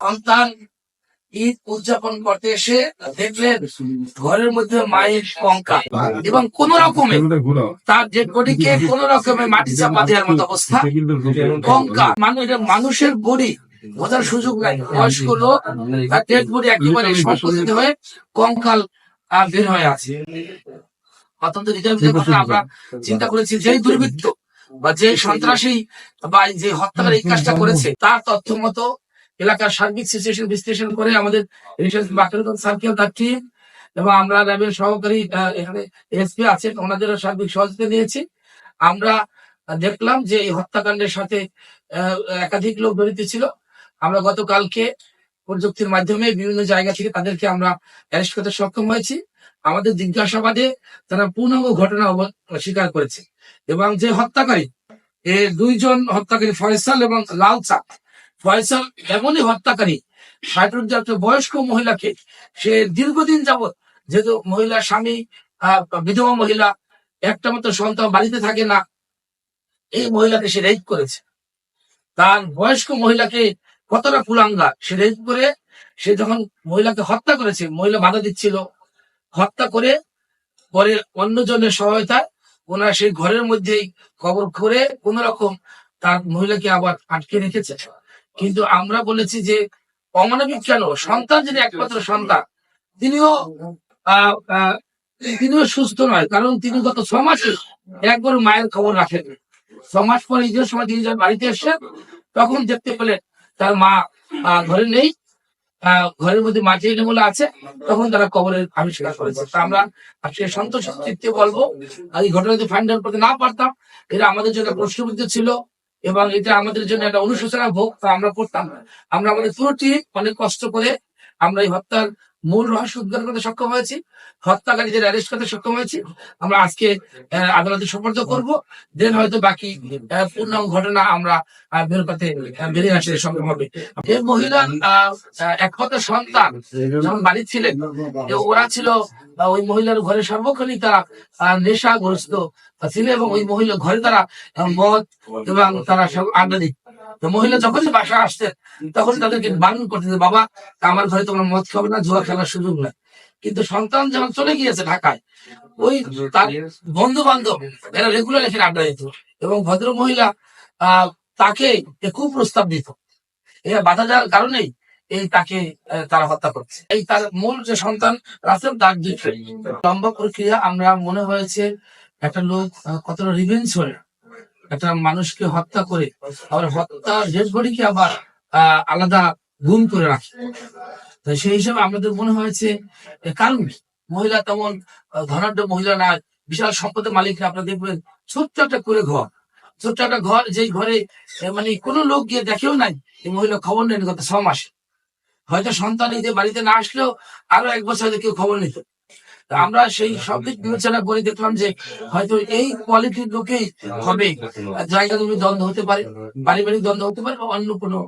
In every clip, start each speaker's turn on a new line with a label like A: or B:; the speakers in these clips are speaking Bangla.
A: সন্তান ঈদ উদযাপন করতে এসে দেখলেন ঘরের মধ্যে মায়ের কঙ্কা এবং কোন রকমে তার ডেড বডিকে কোন রকমে মাটি চাপা দেওয়ার মতো অবস্থা। কঙ্কা মানুষ এটা মানুষের বডি বোঝার সুযোগ নাই। বয়স্ক লোক তার ডেড বডি একেবারে সংশোধিত হয়ে কঙ্কাল বের হয়ে আছে। অত্যন্ত হৃদয় কথা আমরা চিন্তা করেছি যেই দুর্বৃত্ত বা যে সন্ত্রাসী বা যে হত্যাকারী এই কাজটা করেছে তার তথ্য মতো এলাকার সার্বিক সিচুয়েশন বিশ্লেষণ করে আমাদের রিসার্চ বাকেরগঞ্জ সার্কেল তার টিম এবং আমরা র্যাবের সহকারী এখানে এসপি আছেন ওনাদেরও সার্বিক সহযোগিতা নিয়েছি। আমরা দেখলাম যে এই হত্যাকাণ্ডের সাথে একাধিক লোক জড়িত ছিল। আমরা গতকালকে প্রযুক্তির মাধ্যমে বিভিন্ন জায়গা থেকে তাদেরকে আমরা অ্যারেস্ট করতে সক্ষম হয়েছি। আমাদের জিজ্ঞাসাবাদে তারা পূর্ণাঙ্গ ঘটনা স্বীকার করেছে এবং যে হত্যাকারী, এ দুইজন হত্যাকারী ফয়সাল এবং লাল ফয়সাল এমনই হত্যাকারী ষাটের একটা বয়স্ক মহিলাকে সে দীর্ঘদিন যাবৎ যেহেতু মহিলা স্বামী বিধবা মহিলা, একটা মতো সন্তান বাড়িতে থাকে না, এই মহিলাকে সে রেপ করেছে। তার বয়স্ক মহিলাকে কতটা কুলাঙ্গা সে রেপ করে, সে যখন মহিলাকে হত্যা করেছে, মহিলা বাধা দিচ্ছিল, হত্যা করে পরে অন্যজনের সহায়তায় ওনারা সেই ঘরের মধ্যেই কবর করে কোন রকম তার মহিলাকে আবার আটকে রেখেছে। কিন্তু আমরা বলেছি যে অমানবিক কেন? সন্তান যিনি একমাত্র সন্তান, তিনিও তিনিও সুস্থ নয়, কারণ তিনি গত ছ মাসে একবার মায়ের খবর রাখেন ছ মাস পরে ঈদের সময় তিনি বাড়িতে এসেছেন, তখন দেখতে পেলেন তার মা ঘরে নেই। ঘরের মধ্যে মাটি এলোমেলো আছে, তখন তারা কবরের আবিষ্কার করেছে। তা আমরা আজকে সন্তোষ চিত্তে বলব। এই ঘটনা যদি ফাইন্ড আউট করতে না পারতাম। এটা আমাদের জন্য প্রশ্নবিদ্ধ ছিল এবং এটা আমাদের জন্য একটা অনুশোচনা ভোগ, তা আমরা করতাম আমরা আমাদের পুরো টিম অনেক কষ্ট করে আমরা এই হত্যার মূল রহস্য উদ্ধার করতে সক্ষম হয়েছি, হত্যাকারীদের অ্যারেস্ট করতে সক্ষম হয়েছি। আমরা আজকে আদালতে সোপর্দ করব। দেন হয়তো বাকি পূর্ণাঙ্গ ঘটনা আমরা বের করতে বেরিয়ে আসতে সক্ষম হবে। এই মহিলা একমাত্র সন্তান, যখন বাড়ি ছিলেন ওরা ছিল ওই মহিলার ঘরে সর্বক্ষণিক তারা নেশাগ্রস্ত ছিল এবং ওই মহিলা ঘরে তারা মদ এবং তারা সব আড্ডা তো মহিলা যখনই বাসা আসতেন তখন তাদেরকে বারণ করতেন বাবা, আমার ঘরে তোমরা মদ খাবে না, জুয়া খেলার সুযোগ নাই। কিন্তু সন্তান যখন চলে গিয়েছে ঢাকায়, ওই তার বন্ধু বান্ধব এরা রেগুলার এখানে আড্ডা দিত এবং ভদ্র মহিলা তাকে এ প্রস্তাব দিত। এরা বাধা দেওয়ার কারণেই এই তাকে তারা হত্যা করছে। এই তার মূল যে সন্তান, রাসেল তার দুই লম্বা প্রক্রিয়া আমরা মনে হয়েছে একটা লোক কতটা রিভেঞ্জ করে একটা মানুষকে হত্যা করে আবার হত্যা ডেড বডিকে আবার আলাদা গুম করে রাখে। তো সেই হিসাবে আমাদের মনে হয়েছে কারণ মহিলা তেমন ধনাঢ্য মহিলা না বিশাল সম্পদের মালিক আপনারা দেখবেন, ছোট্ট একটা করে ঘর। ছোট্ট একটা ঘর, যেই ঘরে মানে কোনো লোক গিয়ে দেখেও নাই এই মহিলা খবর নেন গত ছ মাসে। হয়তো সন্তান বাড়িতে না আসলেও আরও এক বছর কেউ খবর নিত। আমরা সেই সব দিক বিবেচনা করে দেখলাম যে হয়তো এই কোয়ালিটির লোকেই হবে। জায়গা জমি দ্বন্দ্ব হতে পারে, পারিবারিক দ্বন্দ্ব হতে পারে বা অন্য কোনো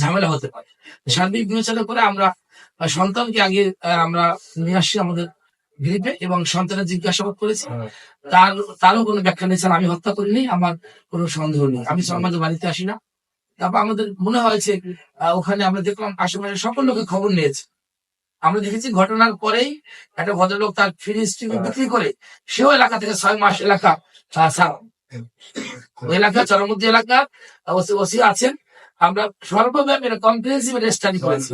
A: ঝামেলা হতে পারে। সার্বিক বিবেচনা করে আমরা সন্তানকে আগে আমরা নিয়ে আসছি আমাদের গ্রিপে এবং সন্তানের জিজ্ঞাসাবাদ করেছি। তার, তারও কোনো ব্যাখ্যা নিয়েছেন আমি হত্যা করিনি, আমার কোনো সন্দেহ নেই। আমি আমাদের বাড়িতে আসি না। তারপর আমাদের মনে হয়েছে ওখানে আমরা দেখলাম আশেপাশে সকল লোকে খবর নিয়েছে। আমরা দেখেছি ঘটনার পরেই একটা ভদ্রলোক তার ফ্রিজ টিভি বিক্রি করে সেও এলাকা থেকে ছয় মাস এলাকা ওই এলাকা চরমুদ্দি এলাকা ওসি আছেন। আমরা সর্বব্যাপী কম্প্রিহেন্সিভ স্টাডি করেছি।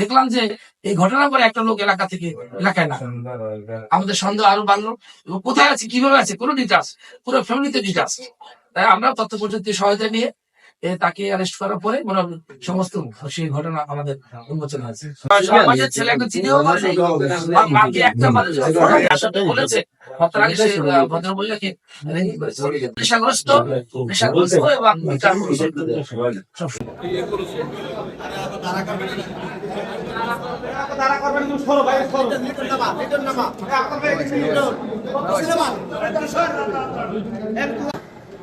A: দেখলাম যে এই ঘটনার পরে একটা লোক এলাকা থেকে এলাকায় না। আমাদের সন্দেহ আরও বাড়লো। কোথায় আছে কীভাবে আছে কোনো ডিটাচ পুরো ফ্যামিলিতে ডিটাচ তাই আমরা তথ্য প্রযুক্তি সহায়তা নিয়ে তাকে অ্যারেস্ট করার পরে মনে হয় সমস্ত সেই ঘটনা আমাদের উন্মোচন হয়েছে। আমাদের ছেলে একটা চিনিও বলে একটা মানুষ বলেছে। হত্যার আগে সে আহ, ভদ্রমহিলাকে রেপ করেছে। নেশাগ্রস্ত নেশাগ্রস্ত এবং
B: তারা করবেন তুমি সরো ভাই সরো লিটন নামা লিটন নামা আপনার ভাই লিটন সিনেমা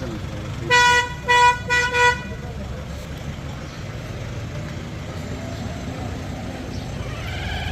B: Thank you.